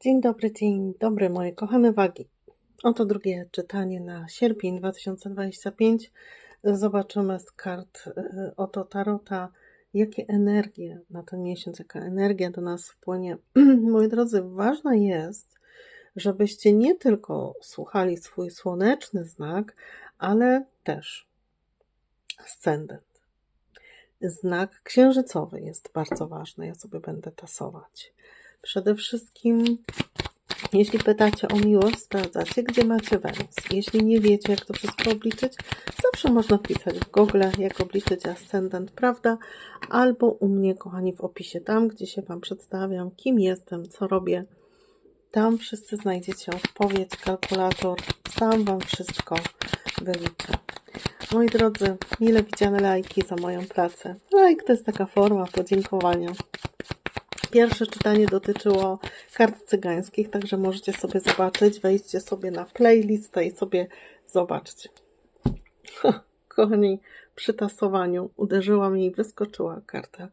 Dzień dobry, dzień dobry moje kochane wagi. Oto drugie czytanie na sierpień 2025. Zobaczymy z kart y, oto Tarota, jakie energie na ten miesiąc, jaka energia do nas wpłynie. Moi drodzy, ważne jest, żebyście nie tylko słuchali swój słoneczny znak, ale też ascendent. Znak księżycowy jest bardzo ważny. Ja sobie będę tasować. Przede wszystkim, jeśli pytacie o miłość, sprawdzacie, gdzie macie Wenus. Jeśli nie wiecie, jak to wszystko obliczyć, zawsze można wpisać w Google, jak obliczyć ascendent, prawda? Albo u mnie, kochani, w opisie, tam, gdzie się Wam przedstawiam, kim jestem, co robię. Tam wszyscy znajdziecie odpowiedź, kalkulator, sam Wam wszystko wyliczę. Moi drodzy, mile widziane lajki za moją pracę. Lajk to jest taka forma podziękowania. Pierwsze czytanie dotyczyło kart cygańskich, także możecie sobie zobaczyć. Wejdźcie sobie na playlistę i sobie zobaczcie. kochani, przy tasowaniu uderzyła mi i wyskoczyła karta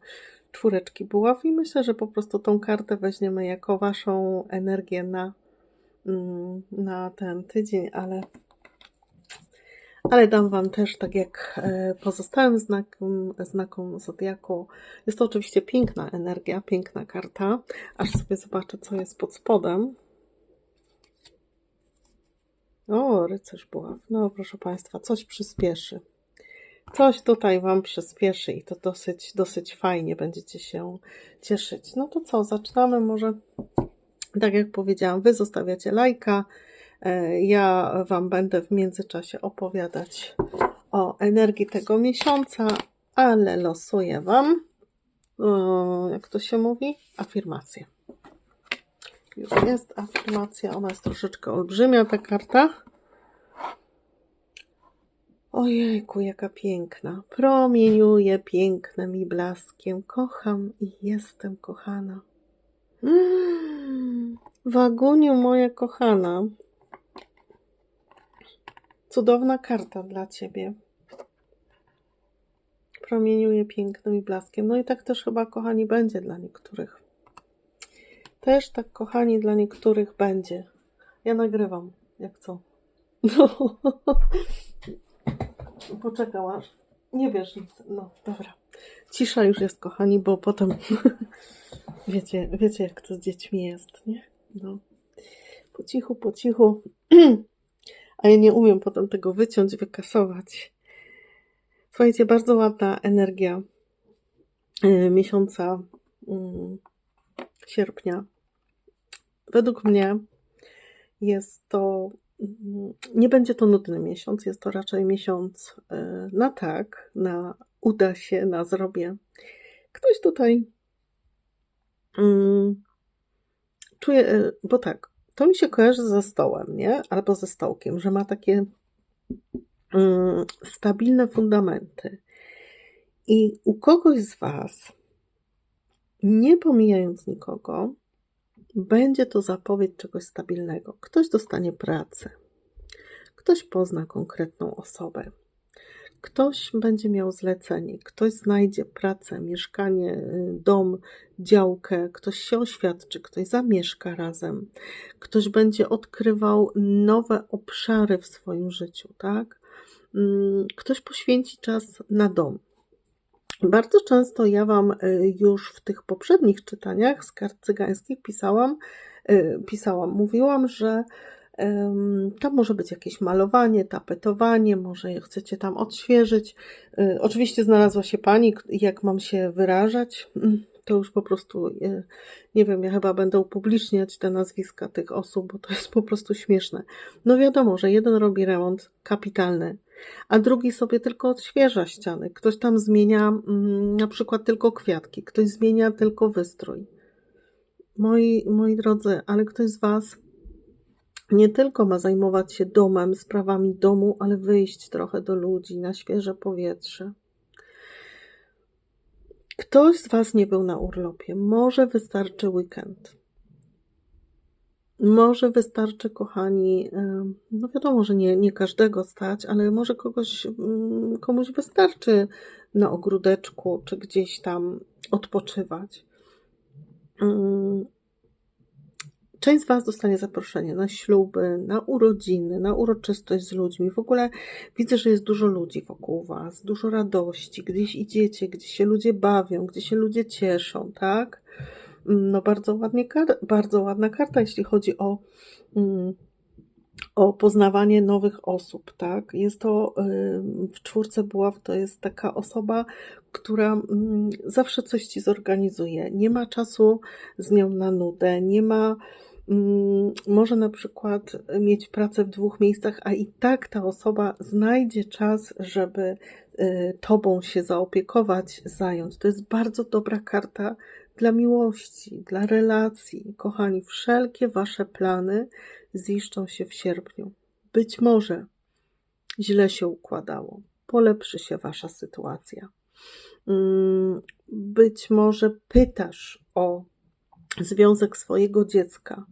czwóreczki buław i myślę, że po prostu tą kartę weźmiemy jako waszą energię na, mm, na ten tydzień, ale ale dam Wam też, tak jak e, pozostałym znakom, znakom Zodiaku, jest to oczywiście piękna energia, piękna karta, aż sobie zobaczę, co jest pod spodem. O, rycerz buław. No, proszę Państwa, coś przyspieszy. Coś tutaj Wam przyspieszy i to dosyć, dosyć fajnie będziecie się cieszyć. No to co, zaczynamy może, tak jak powiedziałam, Wy zostawiacie lajka, E, ja Wam będę w międzyczasie opowiadać o energii tego miesiąca, ale losuję Wam, jak to się mówi, afirmację. Już jest afirmacja, ona jest troszeczkę olbrzymia, ta karta. Ojejku, jaka piękna. Promieniuje pięknym i blaskiem. Kocham i jestem kochana. Mm, Waguniu, moja kochana. Cudowna karta dla Ciebie. Promieniuje pięknym i blaskiem. No i tak też chyba, kochani, będzie dla niektórych. Też tak, kochani, dla niektórych będzie. Ja nagrywam, jak co. No. Poczekam aż. Nie wiesz nic. No, dobra. Cisza już jest, kochani, bo potem wiecie, wiecie, jak to z dziećmi jest, nie? No. Po cichu, po cichu. a ja nie umiem potem tego wyciąć, wykasować. Słuchajcie, bardzo ładna energia y, miesiąca mm, sierpnia. Według mnie jest to, mm, nie będzie to nudny miesiąc, jest to raczej miesiąc y, na tak, na uda się, na zrobię. Ktoś tutaj mm, czuje, y, bo tak, to mi się kojarzy ze stołem, nie? Albo ze stołkiem, że ma takie mm, stabilne fundamenty. I u kogoś z Was, nie pomijając nikogo, będzie to zapowiedź czegoś stabilnego. Ktoś dostanie pracę, ktoś pozna konkretną osobę, Ktoś będzie miał zlecenie, ktoś znajdzie pracę, mieszkanie, y, dom, działkę, ktoś się oświadczy, ktoś zamieszka razem, ktoś będzie odkrywał nowe obszary w swoim życiu, tak? Mm, ktoś poświęci czas na dom. Bardzo często ja Wam y, już w tych poprzednich czytaniach z kart cygańskich pisałam, y, pisałam, mówiłam, że tam może być jakieś malowanie, tapetowanie, może chcecie tam odświeżyć. Y, oczywiście znalazła się pani, jak mam się wyrażać. Mm, to już po prostu, y, nie wiem, ja chyba będę upubliczniać te nazwiska tych osób, bo to jest po prostu śmieszne. No wiadomo, że jeden robi remont kapitalny, a drugi sobie tylko odświeża ściany. Ktoś tam zmienia mm, na przykład tylko kwiatki, ktoś zmienia tylko wystrój. Moi, moi drodzy, ale ktoś z Was nie tylko ma zajmować się domem, sprawami domu, ale wyjść trochę do ludzi, na świeże powietrze. Ktoś z Was nie był na urlopie. Może wystarczy weekend. Może wystarczy, kochani, no wiadomo, że nie, nie każdego stać, ale może kogoś, mm, komuś wystarczy na ogródeczku czy gdzieś tam odpoczywać. Część z Was dostanie zaproszenie na śluby, na urodziny, na uroczystość z ludźmi. W ogóle widzę, że jest dużo ludzi wokół Was, dużo radości, gdzieś idziecie, gdzie się ludzie bawią, gdzie się ludzie cieszą, tak? Mm, no bardzo, ładnie, bardzo ładna karta, jeśli chodzi o mm, o poznawanie nowych osób, tak? Jest to w czwórce buław to jest taka osoba, która mm, zawsze coś ci zorganizuje. Nie ma czasu z nią na nudę, nie ma może na przykład mieć pracę w dwóch miejscach, a i tak ta osoba znajdzie czas, żeby y, tobą się zaopiekować, zająć. To jest bardzo dobra karta dla miłości, dla relacji. Kochani, wszelkie wasze plany ziszczą się w sierpniu. Być może źle się układało, polepszy się wasza sytuacja. Mm, być może pytasz o związek swojego dziecka.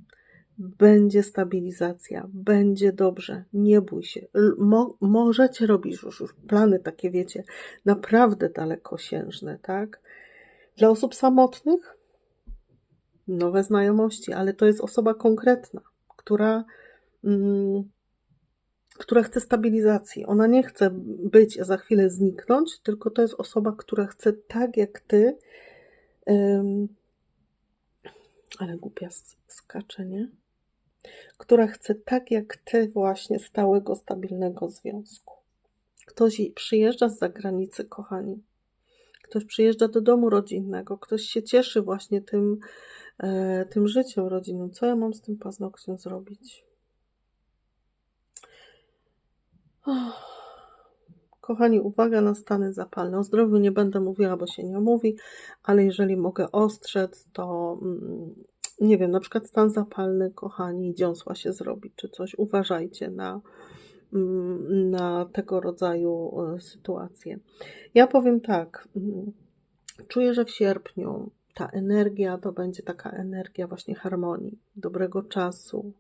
Będzie stabilizacja, będzie dobrze, nie bój się. Mo możecie robić już, już plany takie, wiecie, naprawdę dalekosiężne, tak? Dla osób samotnych nowe znajomości, ale to jest osoba konkretna która, mm, która chce stabilizacji. Ona nie chce być, a za chwilę zniknąć, tylko to jest osoba, która chce tak jak ty. Ale głupia skacze, nie? Która chce tak jak ty właśnie stałego, stabilnego związku. Ktoś przyjeżdża z zagranicy, kochani. Ktoś przyjeżdża do domu rodzinnego, ktoś się cieszy właśnie tym, e, tym życiem rodzinnym. Co ja mam z tym paznokciem zrobić? Oh. Kochani, uwaga na stany zapalne. O zdrowiu nie będę mówiła, bo się nie mówi, ale jeżeli mogę ostrzec, to mm, nie wiem, na przykład stan zapalny, kochani, dziąsła się zrobi, czy coś. Uważajcie na, mm, na tego rodzaju e, sytuacje. Ja powiem tak, mm, czuję, że w sierpniu ta energia to będzie taka energia właśnie harmonii, dobrego czasu.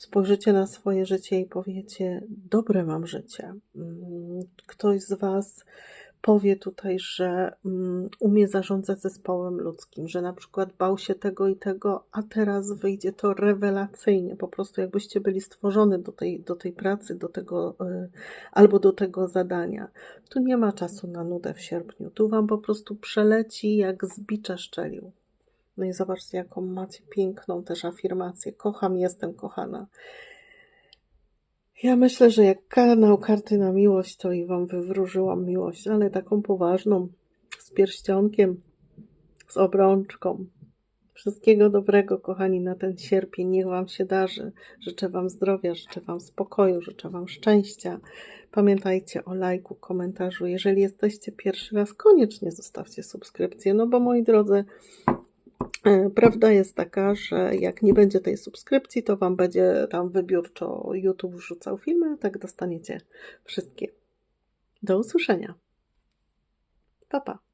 Spojrzycie na swoje życie i powiecie: Dobre mam życie. Mm, ktoś z Was powie tutaj, że mm, umie zarządzać zespołem ludzkim, że na przykład bał się tego i tego, a teraz wyjdzie to rewelacyjnie, po prostu jakbyście byli stworzony do tej, do tej pracy, do tego y, albo do tego zadania. Tu nie ma czasu na nudę w sierpniu, tu wam po prostu przeleci jak z bicza szczelił. No i zobaczcie, jaką macie piękną też afirmację. Kocham, jestem kochana. Ja myślę, że jak kanał karty na miłość, to i wam wywróżyłam miłość, ale taką poważną, z pierścionkiem, z obrączką. Wszystkiego dobrego, kochani, na ten sierpień. Niech wam się darzy. Życzę wam zdrowia, życzę wam spokoju, życzę wam szczęścia. Pamiętajcie o lajku, komentarzu. Jeżeli jesteście pierwszy raz, koniecznie zostawcie subskrypcję, no bo moi drodzy, prawda jest taka, że jak nie będzie tej subskrypcji, to Wam będzie tam wybiórczo YouTube wrzucał filmy, tak dostaniecie wszystkie. Do usłyszenia. Pa, pa.